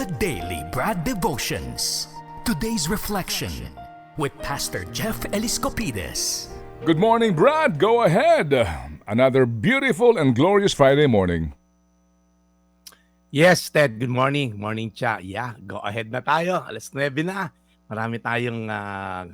the Daily Brad Devotions. Today's reflection with Pastor Jeff Eliscopides. Good morning, Brad. Go ahead. Another beautiful and glorious Friday morning. Yes, Ted. Good morning. Morning, Cha. Yeah, go ahead na tayo. Alas 9 na. Marami tayong ah,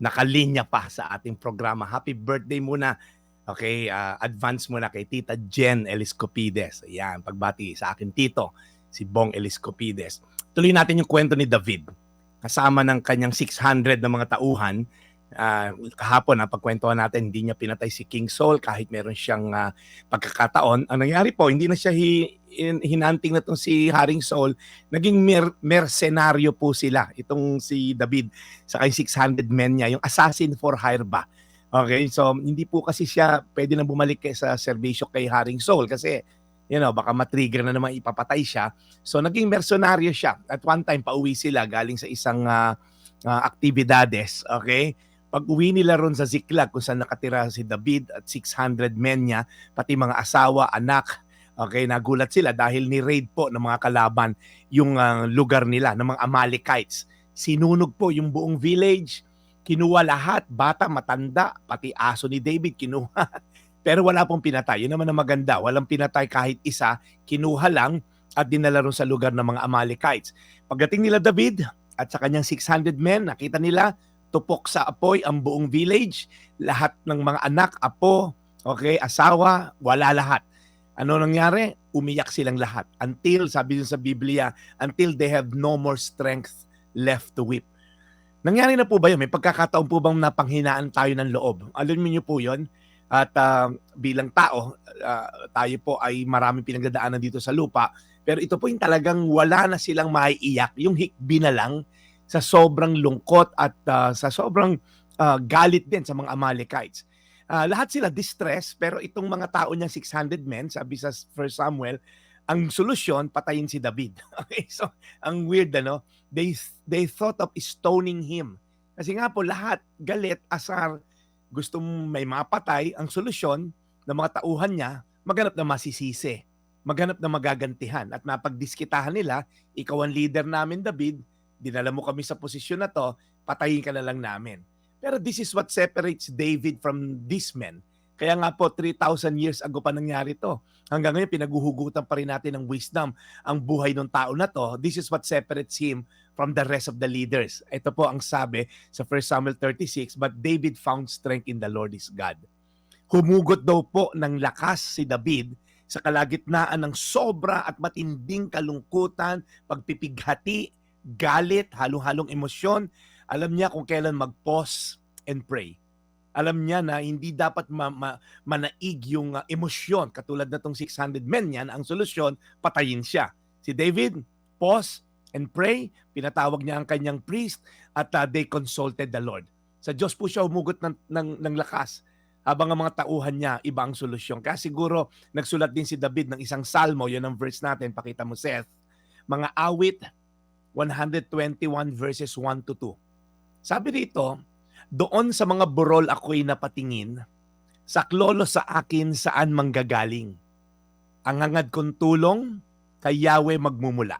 nakalinya pa sa ating programa. Happy birthday muna. Okay, ah, advance muna kay Tita Jen Eliscopides. Ayan, pagbati sa akin tito, si Bong Eliscopides. Tuloy natin yung kwento ni David. Kasama ng kanyang 600 na mga tauhan. Ah, kahapon, ang pagkwentuhan natin, hindi niya pinatay si King Saul kahit meron siyang ah, pagkakataon. Ang nangyari po, hindi na siya hi- in- hinanting na itong si Haring Saul, naging mer- mercenaryo po sila. Itong si David sa kay 600 men niya, yung assassin for hire ba. Okay, so hindi po kasi siya pwede na bumalik sa serbisyo kay Haring Saul kasi you know, baka matrigger na naman ipapatay siya. So naging mercenaryo siya. At one time pauwi sila galing sa isang ah, ah, aktibidades, okay? Pag uwi nila ron sa Ziklag kung saan nakatira si David at 600 men niya, pati mga asawa, anak, okay, nagulat sila dahil ni-raid po ng mga kalaban yung ah, lugar nila, ng mga Amalekites. Sinunog po yung buong village, kinuha lahat, bata, matanda, pati aso ni David kinuha. Pero wala pong pinatay. Yun naman ang maganda. Walang pinatay kahit isa. Kinuha lang at dinala ron sa lugar ng mga Amalekites. Pagdating nila David at sa kanyang 600 men, nakita nila tupok sa apoy ang buong village. Lahat ng mga anak, apo, okay, asawa, wala lahat. Ano nangyari? Umiyak silang lahat. Until, sabi dun sa Biblia, until they have no more strength left to weep. Nangyari na po ba yun? May pagkakataon po bang napanghinaan tayo ng loob? Alam niyo po yun? At ah, bilang tao, ah, tayo po ay maraming pinagdadaanan dito sa lupa. Pero ito po yung talagang wala na silang maiiyak. Yung hikbi na lang sa sobrang lungkot at ah, sa sobrang ah, galit din sa mga Amalekites. Ah, lahat sila distress pero itong mga tao niya 600 men, sabi sa 1 Samuel, ang solusyon patayin si David. Okay, so ang weird ano, they they thought of stoning him. Kasi nga po lahat galit, asar, gusto may mapatay, ang solusyon ng mga tauhan niya, maghanap na masisisi, maghanap na magagantihan at napagdiskitahan nila, ikaw ang leader namin David, dinala mo kami sa posisyon na to, patayin ka na lang namin. Pero this is what separates David from these men. Kaya nga po, 3,000 years ago pa nangyari to. Hanggang ngayon, pinaguhugutan pa rin natin ng wisdom ang buhay ng tao na to. This is what separates him from the rest of the leaders. Ito po ang sabi sa 1 Samuel 36, But David found strength in the Lord his God. Humugot daw po ng lakas si David sa kalagitnaan ng sobra at matinding kalungkutan, pagpipighati, galit, halong-halong emosyon. Alam niya kung kailan mag-pause and pray alam niya na hindi dapat ma- ma- manaig yung uh, emosyon katulad na tong 600 men niya na ang solusyon patayin siya. Si David, pause and pray, pinatawag niya ang kanyang priest at uh, they consulted the Lord. Sa Diyos po siya humugot ng, ng, ng lakas habang ang mga tauhan niya iba ang solusyon. Kaya siguro nagsulat din si David ng isang salmo, yun ang verse natin, pakita mo Seth, mga awit 121 verses 1 to 2. Sabi dito, doon sa mga burol ako'y napatingin, saklolo sa akin saan manggagaling. Ang hangad kong tulong, kay Yahweh magmumula.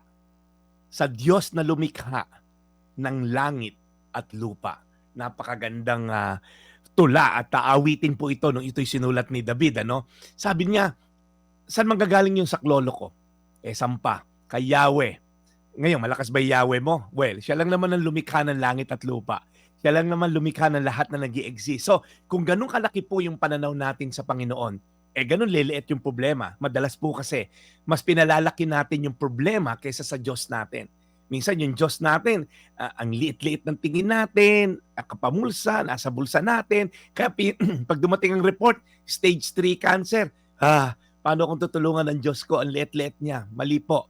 Sa Diyos na lumikha ng langit at lupa. Napakagandang ah, tula at taawitin po ito nung ito'y sinulat ni David. Ano? Sabi niya, saan manggagaling yung saklolo ko? Eh, sampa, kay Yahweh. Ngayon, malakas ba Yahweh mo? Well, siya lang naman ang lumikha ng langit at lupa. Siya lang naman lumikha ng lahat na nag exist So, kung ganun kalaki po yung pananaw natin sa Panginoon, eh ganun liliit yung problema. Madalas po kasi, mas pinalalaki natin yung problema kaysa sa Diyos natin. Minsan yung Diyos natin, ah, ang liit-liit ng tingin natin, kapamulsa, nasa bulsa natin. Kaya pag dumating ang report, stage 3 cancer. Ah, paano kung tutulungan ng Diyos ko? Ang liit-liit niya. Mali po.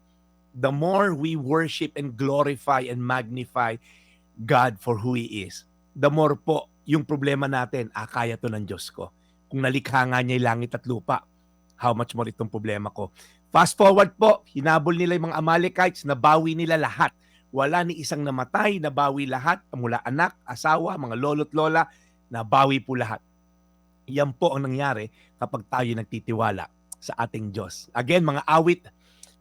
The more we worship and glorify and magnify God for who He is, the more po yung problema natin, ah, kaya to ng Diyos ko. Kung nalikha nga niya langit at lupa, how much more itong problema ko. Fast forward po, hinabol nila yung mga Amalekites, nabawi nila lahat. Wala ni isang namatay, nabawi lahat, mula anak, asawa, mga lolo't lola, nabawi po lahat. Yan po ang nangyari kapag tayo nagtitiwala sa ating Diyos. Again, mga awit,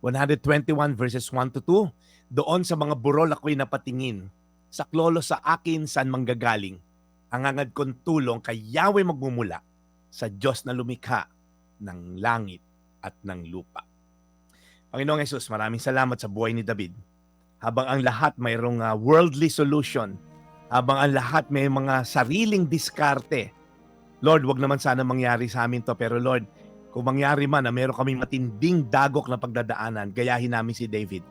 121 verses 1 to 2, Doon sa mga burol ako'y napatingin. Sa klolo sa akin saan manggagaling. Ang angad kong tulong kay Yahweh magmumula sa Diyos na lumikha ng langit at ng lupa. Panginoong Yesus, maraming salamat sa buhay ni David. Habang ang lahat mayroong ah, worldly solution, habang ang lahat may mga sariling diskarte, Lord, wag naman sana mangyari sa amin to, pero Lord, kung mangyari man na meron kaming matinding dagok na pagdadaanan, gayahin namin si David.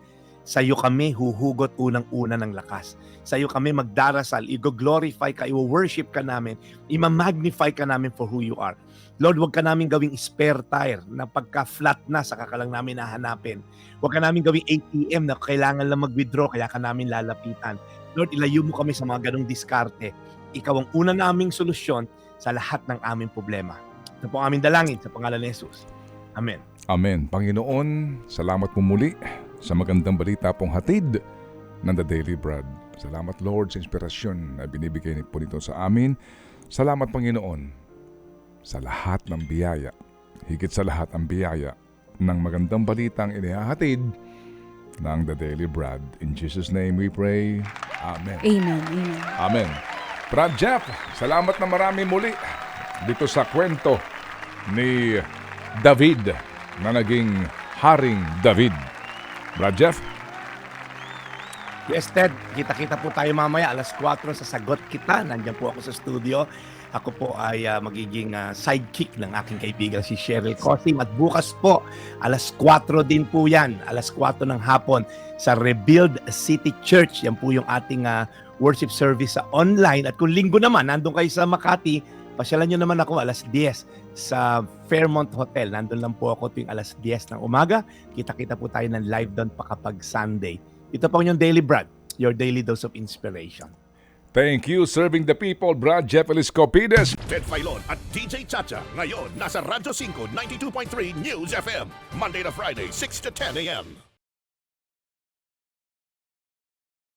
Sa iyo kami huhugot unang-una ng lakas. Sa iyo kami magdarasal, i-glorify ka, i-worship ka namin, i-magnify ka namin for who you are. Lord, wag ka namin gawing spare tire na pagka-flat na, saka ka namin hahanapin. Wag ka namin gawing ATM na kailangan lang mag-withdraw, kaya ka namin lalapitan. Lord, ilayo mo kami sa mga ganong diskarte. Ikaw ang una naming solusyon sa lahat ng aming problema. Ito po aming dalangin sa pangalan ni Jesus. Amen. Amen. Panginoon, salamat po muli sa magandang balita pong hatid ng The Daily Bread. Salamat Lord sa inspirasyon na binibigay po nito sa amin. Salamat Panginoon sa lahat ng biyaya. Higit sa lahat ang biyaya ng magandang balitang inihahatid ng The Daily Bread. In Jesus' name we pray. Amen. Amen. Amen. Amen. Brad Jeff, salamat na marami muli dito sa kwento ni David na naging Haring David. Brad Jeff, Yes, Ted. Kita-kita po tayo mamaya alas 4 sa Sagot Kita. Nandiyan po ako sa studio. Ako po ay ah, magiging ah, sidekick ng aking kaibigan si Cheryl Cosim. At bukas po, alas 4 din po yan. Alas 4 ng hapon sa Rebuild City Church. Yan po yung ating ah, worship service sa online. At kung linggo naman, nandun kayo sa Makati, pasyalan nyo naman ako alas 10 sa Fairmont Hotel. Nandun lang po ako tuwing alas 10 ng umaga. Kita-kita po tayo ng live doon pa kapag Sunday. Ito po yung Daily Brad, your daily dose of inspiration. thank you serving the people, Brad Jeff Eliscopides. Ted Filon at DJ Chacha. Ngayon, nasa Radyo 5, 92.3 News FM. Monday to Friday, 6 to 10 a.m.